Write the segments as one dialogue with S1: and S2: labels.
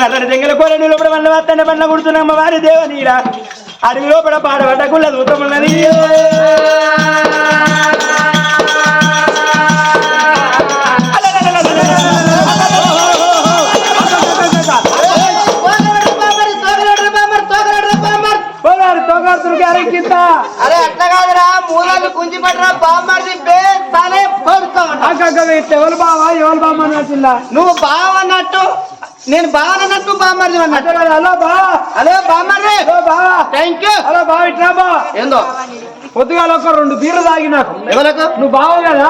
S1: నల్లాటి చెంగల్ల పళ్ళు లోపల వల్ల వస్తానే పండ్ల కుడుతున్నామ్మ వారి దేవనీరా అడవి లోపల పాడబడ్డ కుళ్ళ దూతమున్నది పోగారు కింద
S2: అరే అట్లా కాదురా మూలాలు కుంచి పట్టరా బామ్మర్ది బే
S1: తనే ఎవరు బావా? ఎవరు బామ్మ అన్నట్టుందా
S2: నువ్వు బావన్నట్టు నేను బావనన్నట్టు బామ్మర్ది అన్నట్టు.
S1: హలో బా
S2: హలో బామ్మర్ది
S1: హలో బా
S2: థ్యాంక్ యూ
S1: హలో బా ఇట్లా బా
S2: ఏందో?
S1: పొద్దుగాల ఒక రెండు బీర్లు తాగి నాకు.
S2: ఎవరకు
S1: నువ్వు బావ కదా.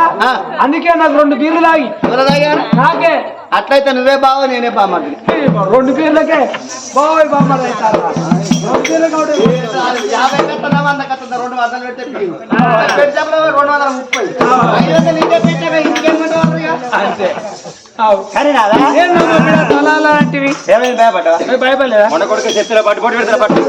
S1: అందుకే నాకు రెండు బీర్లు తాగి.
S2: ఎవరు తాగారు?
S1: నాకే.
S2: అట్లయితే నువ్వే బావ నేనే బామ్మర్ది
S1: రెండు బీర్లకే. బావోయ్ బామ్మ అవుతారు. కాబట్టి
S2: యాభై కట్టదా వంద కట్టదా రెండు వందలు రెండు వందల ముప్పై. ఐదు వందలు ఇంకే పెట్టాక ఇంకేమంటారు ఇక?
S1: అంతే. అవు.
S3: కానీ నాదా?
S1: ఏందమ్మా బిడ్డ తలాల లాంటివి.
S3: ఏమైంది భయపడ్డా
S1: ఏ భయపడలేదా?
S3: మొన్న కొడుకు చెత్తలో పట్టు పట్టు. పెడతారు పట్టు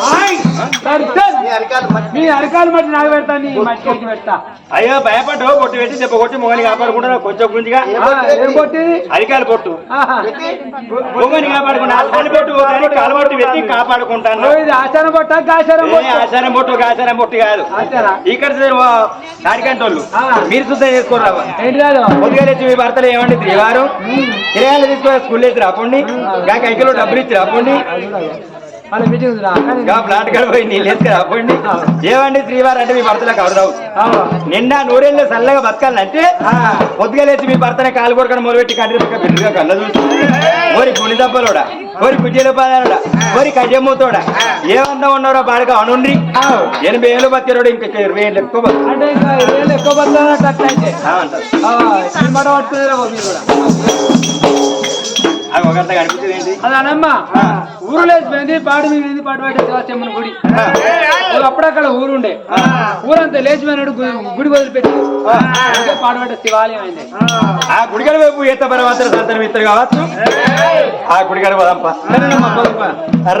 S2: నీ అరికాలు మట్టి.
S1: నీ అరకాలు మట్టి నాకు పెడతా నీ మట్టి పెడతా.
S3: అయ్యో భయపడ్డు పొట్టు పెట్టి దెబ్బ కొట్టి మొగని కాపాడుకుంటా కొంచెం గుంజిగా.
S1: కొట్టింది
S3: అరికాయలు పొట్టు. మొగని కాపాడుకుంటా అసలు పొట్టు కానీ కాలు పట్టు పెట్టి కాపాడుకుంటాను.
S1: ఇది ఆచారం
S3: ఏ
S1: కొట్ట
S3: ఆచారం పొట్టు ఆచారం పొట్టు కాదు. ఇక్కడ కాడికంటోళ్ళు
S1: ఆ.
S3: మీరు శుద్ధం
S1: కాదు
S3: పొద్దుగా మీ భర్తలు ఏమండి? త్రివారం కిరాయాలు తీసుకొని స్కూల్ వేసి రాపండి. గా కైకిలో డబ్బులు ఇచ్చి రాపండి.
S1: వాళ్ళ మీటింగ్ ఉందిరా. కానీ
S3: నీళ్ళు ఏమండి శ్రీవారు అంటే మీ భర్తలకు అవడవు
S1: ఆవా.
S3: నిండా నూరేళ్ళు చల్లగా బతకాలంటే పొద్దుగా లేచి మీ భర్తనే కాలు కొడుకొని మొదలుపెట్టి కంటి బిడ్డగా కళ్ళ చూసి. ఓరి పులి దెబ్బలోడా ఓరి కుటీల పాదాలోడా ఓరి కజమ్మతోడా ఏమన్నా ఉన్నారో బాడగా అనుండ్రి. ఎనభై ఏళ్ళు బతికారోడు ఇంకా ఇరవై ఏళ్ళు ఎక్కువ.
S1: అంటే ఇంకా ఏళ్ళు ఎక్కువ బతుకున్నట్టు అట్లయితే. మీరు కూడా.
S3: అవి ఒకరితో కనిపించేది ఏంటి?
S1: అది అనమ్మా ఊరు లేచిపోయింది పాడు మీద పాడు పట్టే శివాచమ్మన గుడి? అప్పుడక్కడ ఊరు ఉండే ఊరంతా లేచిపోయినాడు గుడి వదిలిపెట్టి. పాడుపడ్డ శివాలయం అయింది.
S3: ఆ. గుడిగడ వైపు ఈత పరమాత్ర సంతానం ఇస్తారు కావచ్చు? ఆ గుడిగడ పోదాంప.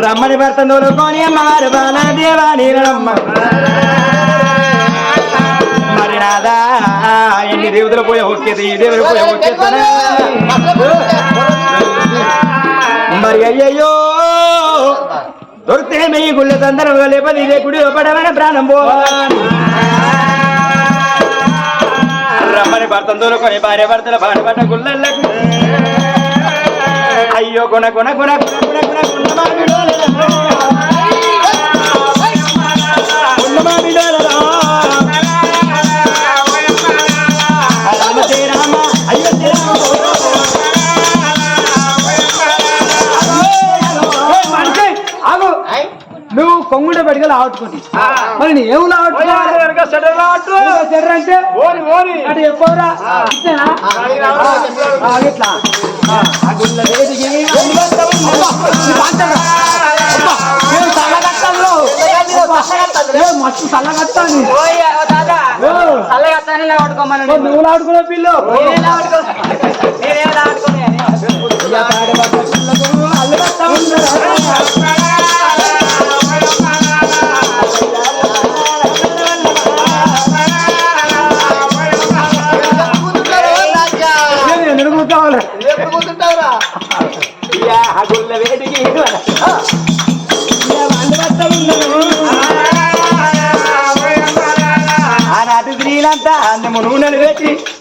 S3: రమ్మని భర్త నూరుకొని అమ్మవారు బాల దేవాని రమ్మ మరి నాదా ఎన్ని దేవతలు పోయే ఒక్కేది ఈ దేవుడు పోయే ఒక్కేస్తానా మరి అయ్యయ్యో దొరికితే మీ గుళ్ళ తందరం లేపది ఇదే గుడి పడవన ప్రాణం పోవాలి రమ్మని భర్త దూరుకొని భార్య భర్తల భార్య భర్త గుళ్ళకు అయ్యో కొన కొన కొన కొన కొన కొన కొన
S1: పాంటరా. అబ్బా, ఏం చల్లగత్తాలు? ఏ, మస్తు చల్లగత్తాను ఓ, నువ్వు ఆడుకునే పిల్లు? ఇయ్య,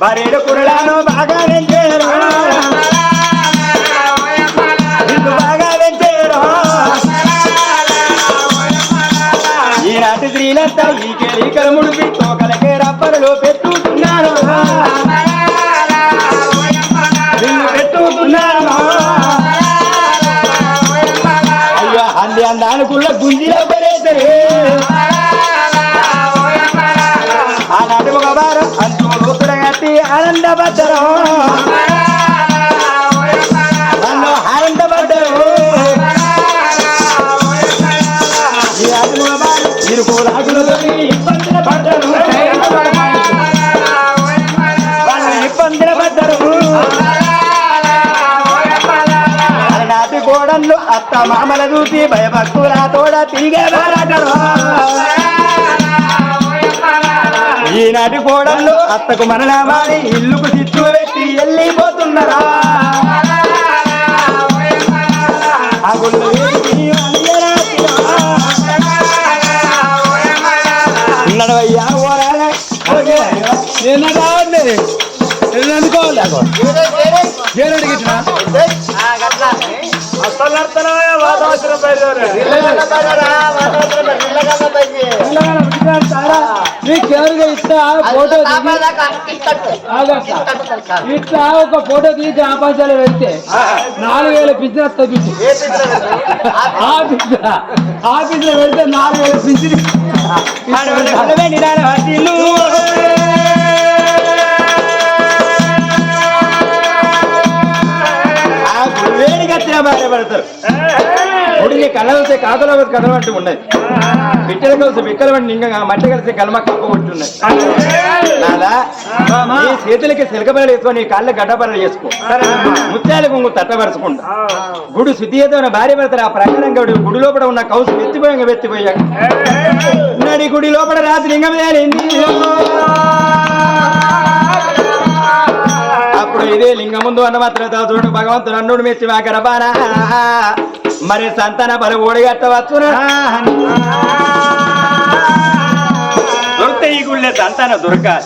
S1: పెట్టి
S3: రూపుడ కట్టి ఆనందపడ్డరు నన్ను ఆనందపడ్డరు ఈ అదులు ఒక ఇరుకు రాజులతో ఇబ్బందులు పడ్డరు ఇబ్బందులు పడ్డరు నాటి గోడన్లు అత్త మామల చూసి భయభక్తుల తోడ తిరిగే వారటరు ఈనాటి కోడళ్ళు అత్తకు మనలా మారి ఇల్లుకు చిచ్చు పెట్టి వెళ్ళిపోతున్నారా. నడవయ్యా ఓరాల.
S1: నేను నేను ఇస్తా ఫోటో ఇట్లా ఒక ఫోటో తీసి ఆపాసాలు వెళ్తే నాలుగు వేల బిజినెస్ తగ్గించి ఆఫీస్ ఆఫీస్లో వెళ్తే నాలుగు వేల
S3: బిజినెస్ గుడివేడి కట్టిన భార్య పడతారు. గుడిని కళ్ళవస్తే కాకుల కథలు అంటూ ఉన్నది బిడ్డలు కలిసి బిక్కలు వంటి ఇంకా మట్టి కలిసి కలమ కప్ప కొట్టున్నది నాదా ఈ చేతులకి సిలకబరలు వేసుకొని కాళ్ళ గడ్డపరలు చేసుకో ముత్యాల కొంగు తట్టపరచుకుంటా గుడి శుద్ధితో భార్య పడతారు ఆ ప్రకారం గడు గుడి లోపల ఉన్న కౌసు వెత్తిపోయాక వెత్తిపోయాక నడి గుడి లోపల రాత్రి లింగం తేలింది అప్పుడు ఇదే లింగముందు అన్న మాత్రం చూడు భగవంతుడు అన్నుడు మెచ్చి వాకరబానా మరి సంతాన బలు ఓడిగట్టవచ్చు దొరికితే ఈ గుళ్ళే సంతాన దొరకాలి.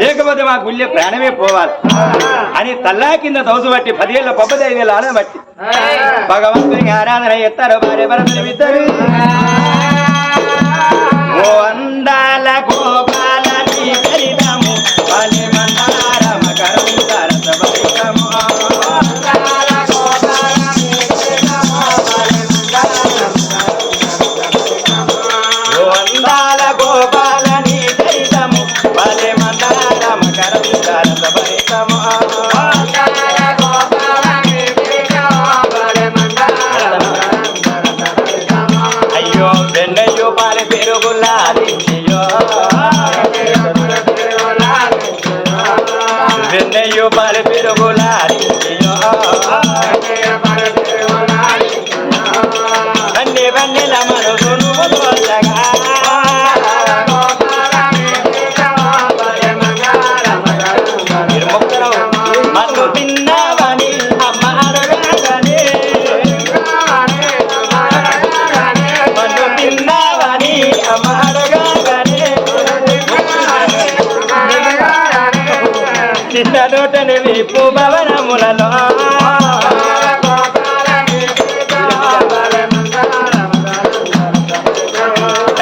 S3: లేకపోతే మా గుళ్ళే ప్రాణమే పోవాలి. అని తల్లా కింద దోసు బట్టి పదివేల పబ్బది ఐదు ఆన బట్టి భగవంతుని ఆరాధన ఎత్తారు భార్య భరతులు ఇద్దరు ఓ అందాల గోపా చిన్న విప్పు భవనములలో.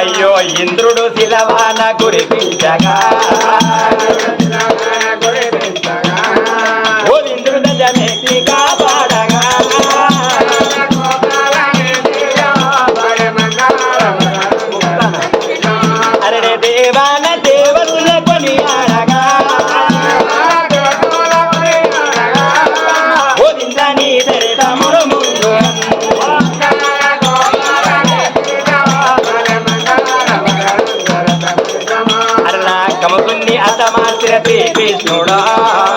S3: అయ్యో ఇంద్రుడు శిలవాన కురిపించగా కమసుని అత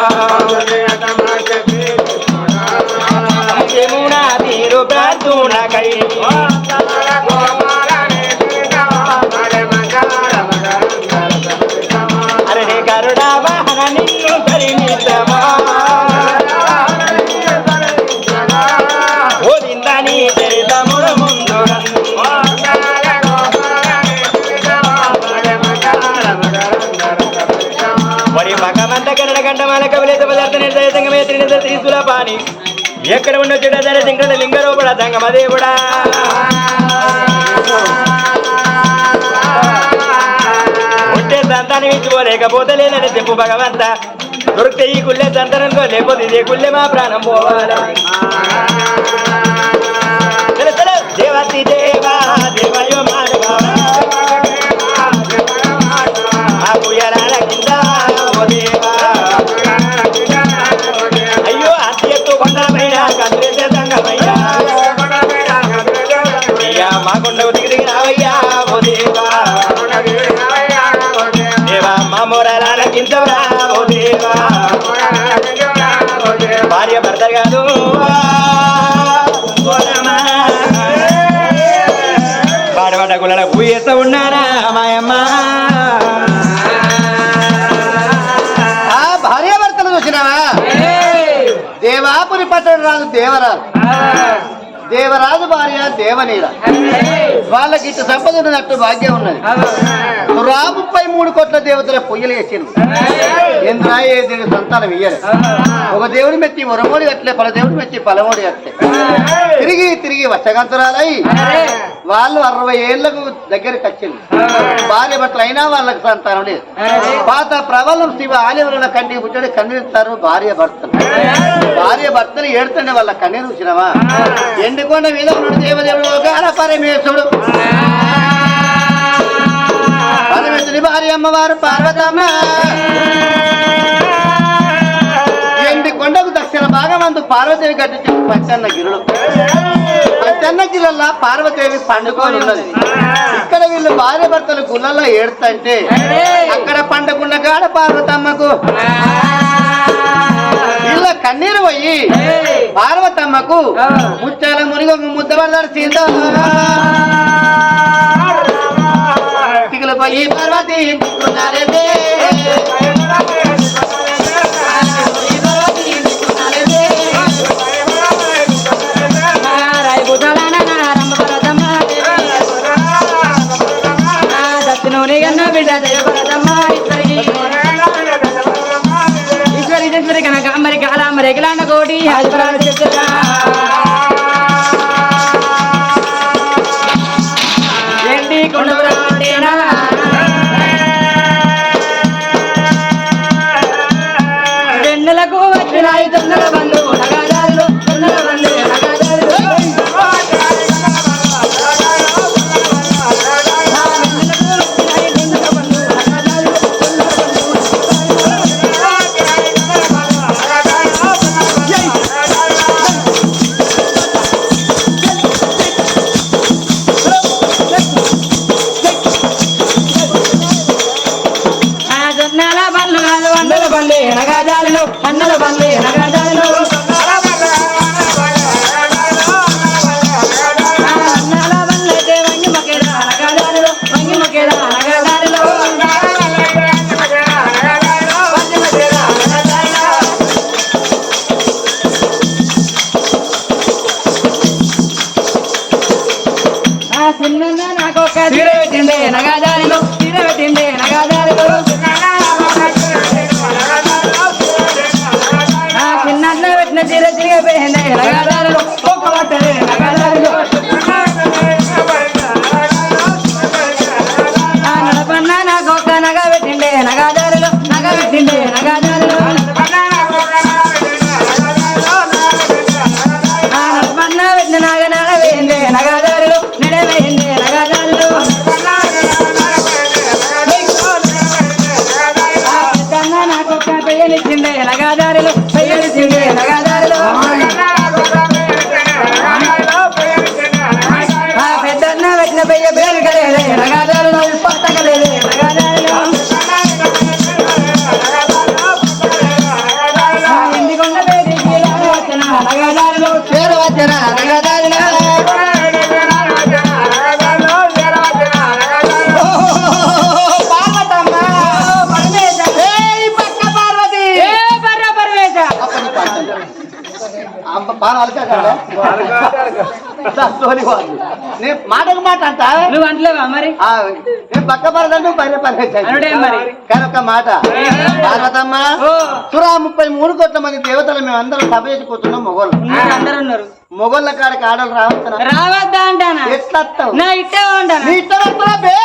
S3: ఎక్కడ ఉన్న చెడ ధర సింకడ దంగమదేవుడా ఉంటే సంతానం ఇచ్చుకోలేకపోతే లేదని చెప్పు భగవంత. దొరికితే ఈ గుళ్ళే సంతానంకో లేకపోతే ఇదే గుళ్ళే మా ప్రాణం పోవాలా? కిందవరా ఓ దేవా భార్య భర్త కాదు పాడబడ్డ గుళ్ళ పూ చేస్తూ ఉన్నారా మాయమ్మ భార్య భర్తలు చూసినావా దేవాపురి పట్టణం రాదు దేవరాలు
S2: దేవరాజు భార్య దేవనీల వాళ్ళకి ఇటు సంపద ఉన్నట్టు భాగ్యం ఉన్నది. రా ముప్పై మూడు కోట్ల దేవతల పొయ్యలు వేసింది ఇంద్రా ఏ దేవుడి సంతానం ఇయ్యరు ఒక దేవుడి మెచ్చి మరమోడి అట్లే పల దేవుడి మెచ్చి పలమోడి కట్టలే. తిరిగి తిరిగి వచ్చగంతరాలై వాళ్ళు అరవై ఏళ్ళకు దగ్గరికి వచ్చింది భార్య భర్తలు అయినా వాళ్ళకి సంతానం లేదు. పాత ప్రబలం శివ ఆలయంలో కంటికి పుట్టాడు కన్నీరుతారు భార్య భర్తలు. భార్య భర్తలు ఏడుతుండే వాళ్ళ కన్నీరు చూసినవా ఎండుకొండ మీద దేవదేవుడు గాన పరమేశ్వరుడు. పరమేశ్వరుని భార్య అమ్మవారు పార్వతమ్మ. ఎండి కొండకు దక్షిణ భాగమందు పార్వతీదేవి కట్టించిన పంచన్న గిరుడు. పంచన్న గిరుల పార్వతీదేవి పండుకొని ఉన్నది. ఇక్కడ వీళ్ళు భార్య భర్తలు గుళ్ళల్లో ఏడుతంటే అక్కడ పండుకున్న కాడ పార్వతమ్మకు. వీళ్ళ కన్నీరు పోయి పార్వతమ్మకు ముచ్చాల మునిగి ఒక ముద్ద పడతాడు సీత పోయి పార్వతి ఇంటికున్నారేదే.
S4: ఎగలాండ కోటి
S2: 啦，来。నేను మాటకు మాట అంట
S4: నువ్వు అంటలేవా మరి?
S2: ఆ, నేను పక్క పరద నువ్వు పైన
S4: అనుడే మరి.
S2: కానీ ఒక మాట పార్వతమ్మ
S4: ఓ
S2: సురా ముప్పై మూడు కోట్ల మంది దేవతలు మేము అందరం సభ చేసుకుంటున్నాం మొగోళ్ళు.
S4: ఉన్నారు, అందరు ఉన్నారు
S2: మొగోళ్ళ కాడికి ఆడలు రావచ్చునా
S4: రావద్దా అంటానా?
S2: ఎట్లా వస్తావు
S4: నా ఇట్టే ఉంటానా
S2: నీ బే?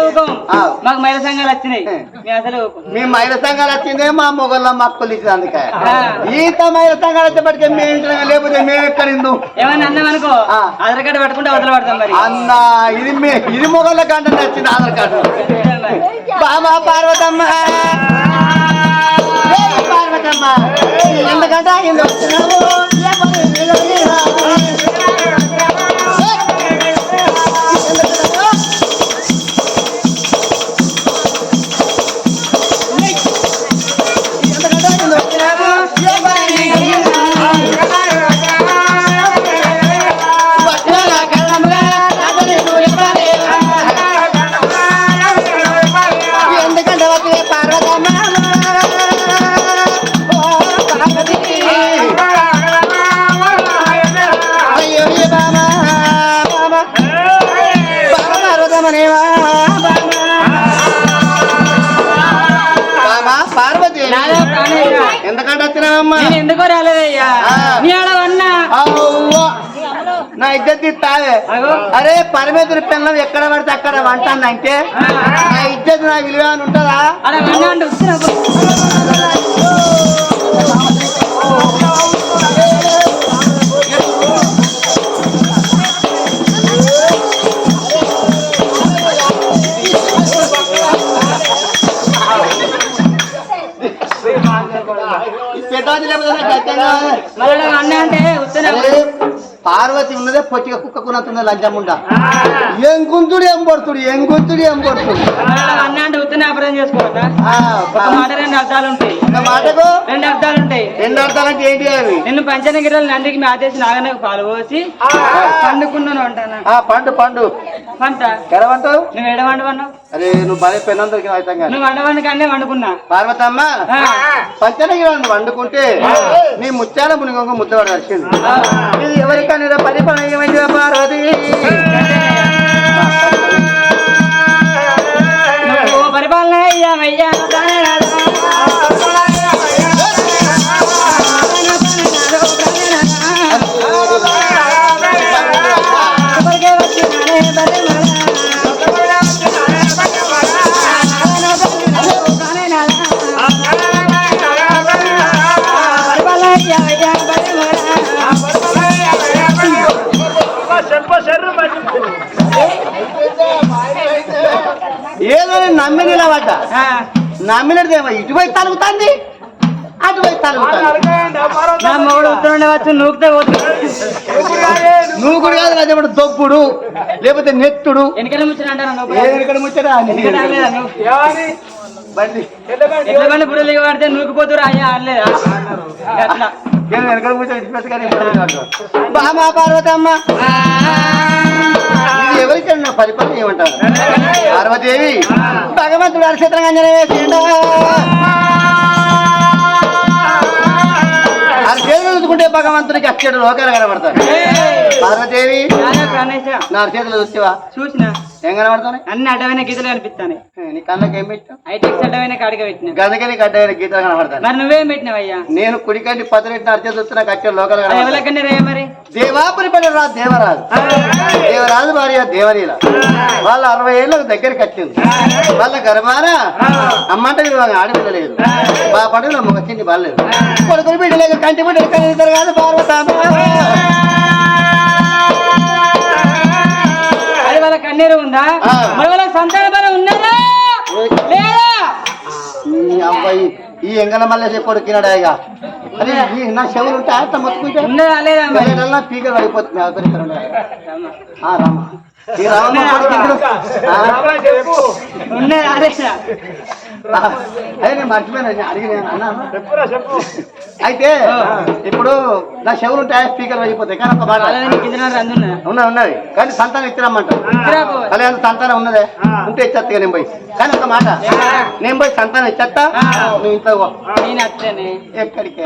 S4: ఊకం.
S2: ఆ.
S4: మాకు మహిళా సంఘాలు వచ్చినాయి.
S2: మీ మహిళ సంఘాలు వచ్చిందే మా మొగోళ్ళ మక్కలు ఇచ్చింది అందుకే. ఈత మహిళ సంఘాలు వచ్చేప్పటికే మేము ఇంట్లో లేకపోతే మేము ఎక్కడ
S4: ఏమన్నా అన్నాం అనుకో. ఆధార్ కార్డు పట్టుకుంటే అవతల పడతాం మరి
S2: అన్న ఇది మే ఇది మొగోళ్ళ కంటే నచ్చింది ఆధార్ కార్డు
S4: మరి.
S2: బాబా పార్వతమ్మ ఏ పార్వతమ్మ ఎందుకంటే ఆయన తీస్తావే
S4: అగో.
S2: అరే పరమేశ్వరి పిల్లలు ఎక్కడ పడితే అక్కడ వంటానంటే నా ఇద్దరు నా విలువ అని ఉంటుందా? కున్నతున్నది లంచముండ ఏం గుంతుడు ఏం పడుతుడు? ఏం గుంతుడు ఏం పడుతుడు?
S4: అన్న అంటే ఉత్తనే అపరం చేసుకోవద్దా
S2: ఆ,
S4: ఒక మాట రెండు అర్థాలు ఉంటాయి.
S2: ఒక మాటకు?
S4: రెండు అర్థాలు ఉంటాయి.
S2: రెండు అర్థాలంటే ఏంటి అవి?
S4: నిన్ను పంచనగిరిలో నందికి మ్యాచేసి నాగనకు పాలు పోసి పండుకున్నాను అంటానా
S2: పండు పండు.
S4: పంట.
S2: ఎడవంటావు
S4: నువ్వు ఎడ వండవన్నావు
S2: అరే నువ్వు భలే పెన్నందరికి అవుతాం కానీ
S4: నువ్వు వండుకున్నా.
S2: పార్వతమ్మ
S4: ఆ.
S2: పంచనగిరి వండుకుంటే నీ ముత్యాల మునిగొంగ ముద్దవాడు వచ్చింది ఇది ఎవరికైనా పరిపాలన ఏమైంది పార్వతి?
S4: పరిపాలన అయ్యామయ్యా
S2: ఏదో నమ్మి నిలబడ్డ. నమ్మినదేమో ఇటువైపు తలుగుతుంది అటువైపు తలుగుతుంది.
S4: మొగుడు ఉత్తరుండవచ్చు నూకితే పోతుంది.
S2: నువ్వు కూడా కాదు అదేమంటే దొబ్బుడు లేకపోతే నెత్తుడు.
S4: అనలేదా నువ్వు?
S2: బండి.
S4: బుర్రలు పడితే నూకిపోతురు అయ్యా అనలేదా అట్లా.
S2: బామా పార్వతమ్మ. ఎవరికైనా పరిపాలన ఏమంటారు? పార్వదేవి భగవంతుడు అరక్షత్రంగా వేసిండా అరచేతులు చూసుకుంటే భగవంతుడికి అక్షడు లోకాలు కనబడతాడు పార్వదేవి నా అరచేతులు చూస్తేవా
S4: చూసిన.
S2: ఏం కనబడతాయి
S4: అన్ని అడ్డమైన గీతలు కనిపిస్తాను.
S2: నీ కళ్ళకి ఏం పెట్టావు?
S4: హైటెక్స్ అడ్డమైన కాడిగా పెట్టిన.
S2: గదగని గడ్డైన గీతలు కనబడతాను
S4: మరి నువ్వేం పెట్టినావయ్యా
S2: నేను కుడికంటి పదరెట్టిన అరచేతులు చూస్తే నాకు అక్షడు లోకాలు
S4: మరి?
S2: దేవాపురి పడి రా దేవరాజు. దేవరాజు భార్య దేవలీల. వాళ్ళ అరవై ఏళ్ళకు దగ్గరికి వచ్చింది వాళ్ళ గర్భాన అమ్మంట ఆడపిల్ల లేదు. మా పడుగులో ఒక చిన్ని బాలేదు కొడుకులు బిడ్డలేదు కంటి బిడ్డలు కాదు
S4: వాళ్ళ కన్నీరు ఉందా. మరి వాళ్ళ సంతాన బలం లేదా?
S2: ఈ అబ్బాయి ఈ ఎంగల మల్లె కొడుకినాడా ఇక. అదే నా చెవులు ఉంటే అంత మొత్తుకుంటే? పీకలు పడిపోతుంది రామ. ఈ రామమ్మ అదే నేను మర్చిపోయినా అడిగి నేను అన్నాను అయితే ఇప్పుడు నా చెవులు ఉంటాయి? స్పీకర్ అయిపోతాయి. కానీ ఒక మాట.
S4: అందున్నా
S2: ఉన్నది కానీ సంతానం
S4: ఇచ్చిరాపో.
S2: కళ్యాణ సంతానం ఉన్నదే. ఉంటే ఇచ్చేస్తా నేను పోయి. కానీ ఒక మాట. నేను పోయి సంతానం ఇచ్చేస్తా నువ్వు ఇంట్లో పో.
S4: నేను అత్తనే.
S2: ఎక్కడికి?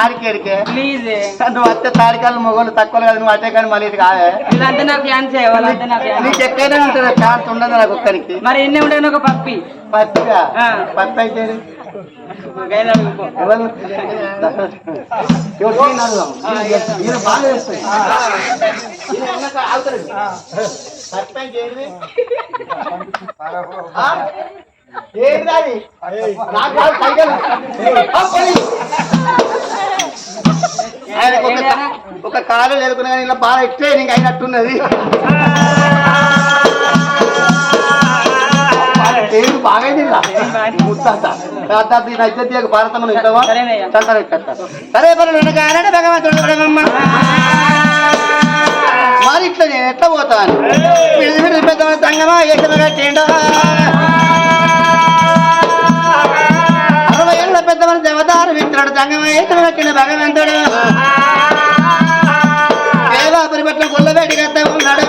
S2: ఆడికేడికే
S4: ప్లీజ్.
S2: నువ్వు వస్తే తాడికాలు మొగోళ్ళు తక్కువ కదా నువ్వు అట్టే కానీ మళ్ళీ ఇది కాదే నీకు ఎక్కడైనా ఉంటుంది ఛాన్స్ ఉండదు నాకు ఒక్కరికి
S4: మరి ఎన్ని ఉండేది ఒక పప్పి?
S2: పత్తిగా. పత్తి అయితే ఈయన బాగా అది? నాకు కాదు, సైకిల్. ఒక కాలు లేకున్నా కానీ ఇలా బాగా ట్రైనింగ్ అయినట్టున్నది. ఏంటి బాగా. ముత్తాత. ఇస్తావా?
S4: సరేనయ్యా.
S2: చల్తాను ఇచ్చేస్తా. సరే మరి వెనక ఆనంద భగవంతుడు. మరి ఇట్లా నేను ఎట్లా పోతాను పెద్ద సంగమా ఏకమ కట్టిండు అరవై ఏళ్ళ పెద్దమని దేవదారు విత్తనాడు సంగమా ఏకమ కట్టిన భగవంతుడు దేవాపురి పట్ల గుల్లబెట్టి కట్ట ఉన్నాడు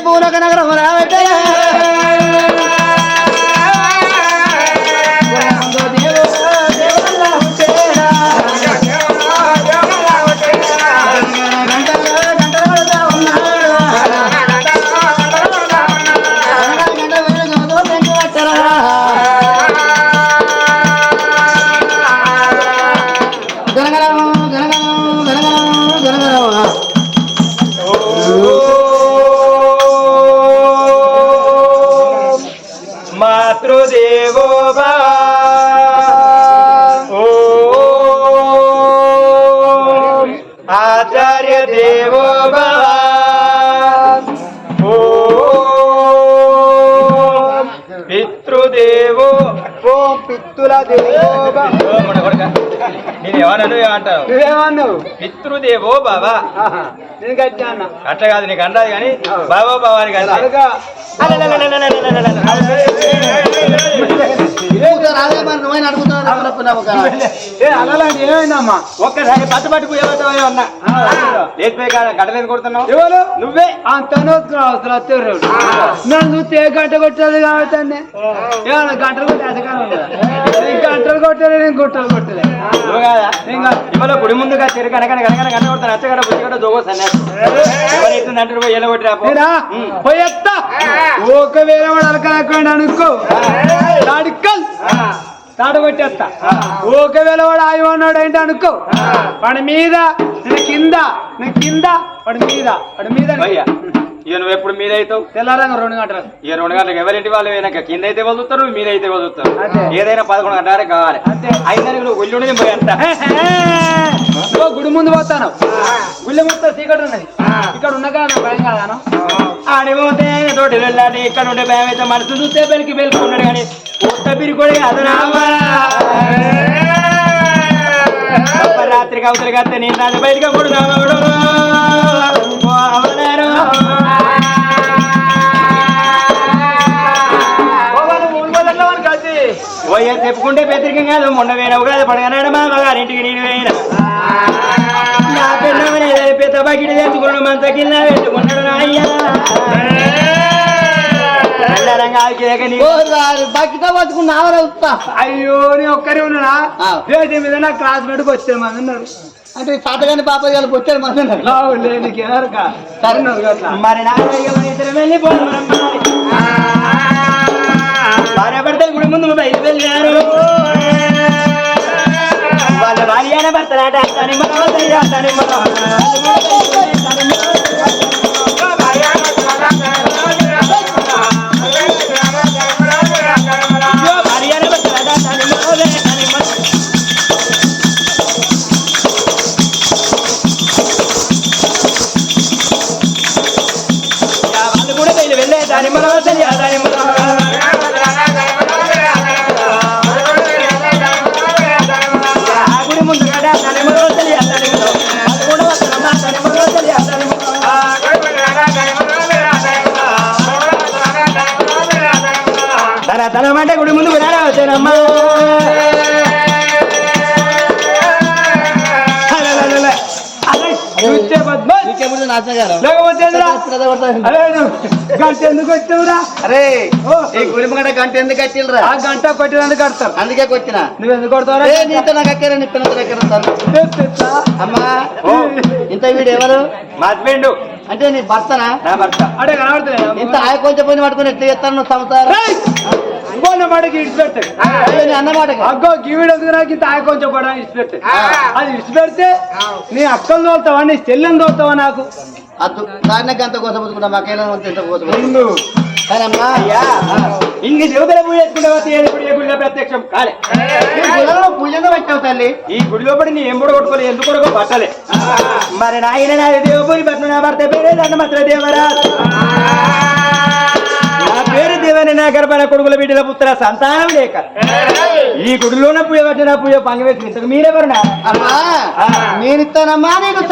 S3: పూనక నగరం
S1: రావట్లే పిత్తుల దేవో భవ.
S3: నేను ఏమన్నాను ఏమంటావు
S1: నువ్వేమన్నావు
S3: పితృదేవో
S1: ఆహా, నేను గట్టి అన్నా
S3: అట్లా కాదు నీకు అంటాది కానీ బావో బావాని కాదు
S1: అలాంటి ఏమైందమ్మా?
S3: ఒక్కసారి పట్టు పట్టుకు ఏమవుతావో అన్నా లేచిపోయి గడలేదు కొడుతున్నావు?
S1: ఎవరు?
S3: నువ్వే?
S1: అంతనో అసలు నన్ను చూస్తే గంట కొట్టేది కాబట్టి ఏమన్నా గంటలు కొట్టి అసకాలం గంటలు కొట్టలే నేను గుట్టలు కొట్టలే.
S3: నువ్వు కాదా? ఇవాళ గుడి ముందుగా చెరు కనకన కనకన కన కొడతాను. అచ్చగడ బుచ్చిగడ జోగో సన్యాసి ఎవరైతుంది అంటే పోయి ఎలా కొట్టిరా పో.
S1: నేనా పోయేత్తా ఒకవేళ వాడు అలకలకుండా అనుకో తాడిక్కల్ తాడు కొట్టేస్తా ఒకవేళ వాడు ఆయి ఉన్నాడు ఏంటి అనుకో వాడి మీద నేను కింద నేను కింద వాడి మీద వాడి మీద.
S3: ఇక నువ్వు ఎప్పుడు మీద అవుతావు?
S1: తెల్లారంగా రెండు గంటలకు
S3: ఇక రెండు గంటలకు ఎవరింటి వాళ్ళు వెనక కింద అయితే వదులుతారు మీద అయితే వదులుతారు. ఏదైనా పదకొండు గంటల కావాలి.
S1: అంతే.
S3: అయితే నువ్వు ఒళ్ళు నేను పోయి అంట.
S1: గుడి ముందు పోతాను. గుళ్ళె మొత్తం చీకటి ఉన్నది. ఇక్కడ ఉన్న కదా భయం కాదాను?
S3: ఆడిపోతే తోటి వెళ్ళాలి ఇక్కడ ఉండే భయం అయితే మనసు చూస్తే పెరికి పెళ్ళుకున్నాడు కానీ కొత్త పిరికొడి కాదు రామా రాత్రికి అవతలికి వస్తే నేను రాజు బయటకు కూడా ఓయ్య చెప్పుకుంటే పెద్దరికం కాదు మొన్న వేయనవు కాదు పడగనాడు మా మగారింటికి నేను వేయన నా పిల్లమని పెద్ద బకిడి తెచ్చుకున్నాడు మంచ కింద పెట్టుకున్నాడు నీ
S2: ఉత్తా.
S1: అయ్యో నీ ఒక్కరే
S2: ఆ.
S1: దేశం మీద నా క్లాస్మేట్కి వచ్చే మంది ఉన్నారు
S2: అంటే సాతగాని పాప గారు వచ్చారు మంది ఉన్నారు.
S3: మరి నాగయ్య మన భార్య భర్త గుడి ముందు బయలుదేరారు వాళ్ళ భార్య అయిన భర్తలాట భార్య అయిన భర్తలాట
S1: గంట ఎందుకు వచ్చావురా
S2: అరే
S1: ఓ.
S2: ఈ గురిమగడ గంట ఎందుకు కట్టిల్రా?
S1: ఆ గంట కొట్టినందుకు కడతారు.
S2: అందుకే వచ్చిన
S1: నువ్వు ఎందుకు కొడతావురా?
S2: ఏ నీతో నాకు అక్కర నీ పిల్లల దగ్గర సార్
S1: తెస్తా.
S2: అమ్మా. ఇంత వీడు ఎవరు?
S3: మా హస్బెండ్.
S2: అంటే నీ భర్తనా?
S3: నా భర్త.
S1: అడే కనబడతలేదు
S2: ఇంత ఆయ కొంచెం పోయి పట్టుకుని ఎట్లా చేస్తాను నువ్వు సంసారం
S1: ఇంకొన్న మాటకి
S2: అన్నమాటకి
S1: అగ్గో గీవిడ నాకు ఇంత కొంచెం పడా ఇడిచిపెట్టాడు అది ఇడిచిపెడితే నీ అక్కలు తోలుతావా నీ చెల్లెని తోలుతావా నాకు?
S2: అద్దు దాన్నే గంట కోసం పుచ్చుకున్నా మాకేనా ఇంత కోసం
S3: ఇంక దేవతల పూజ చేసుకుంటే ఏ ప్రత్యక్షం? కాలే.
S2: పూజగా వచ్చావు తల్లి.
S3: ఈ గుడిలో పడి నీ ఎంబడి కొట్టుకోలే ఎందుకు పట్టలే మరి నాయన నా దేవుని పట్ల నా భర్త పేరే దేవరా దేవని నా గర్భన కొడుకుల బిడ్డల పుత్ర సంతానం లేక ఈ గుడిలోన పూజ పట్టిన పూజ పంగవేసి ఇంతకు మీరెవరు
S2: నేను ఇస్తానమ్మా నీకు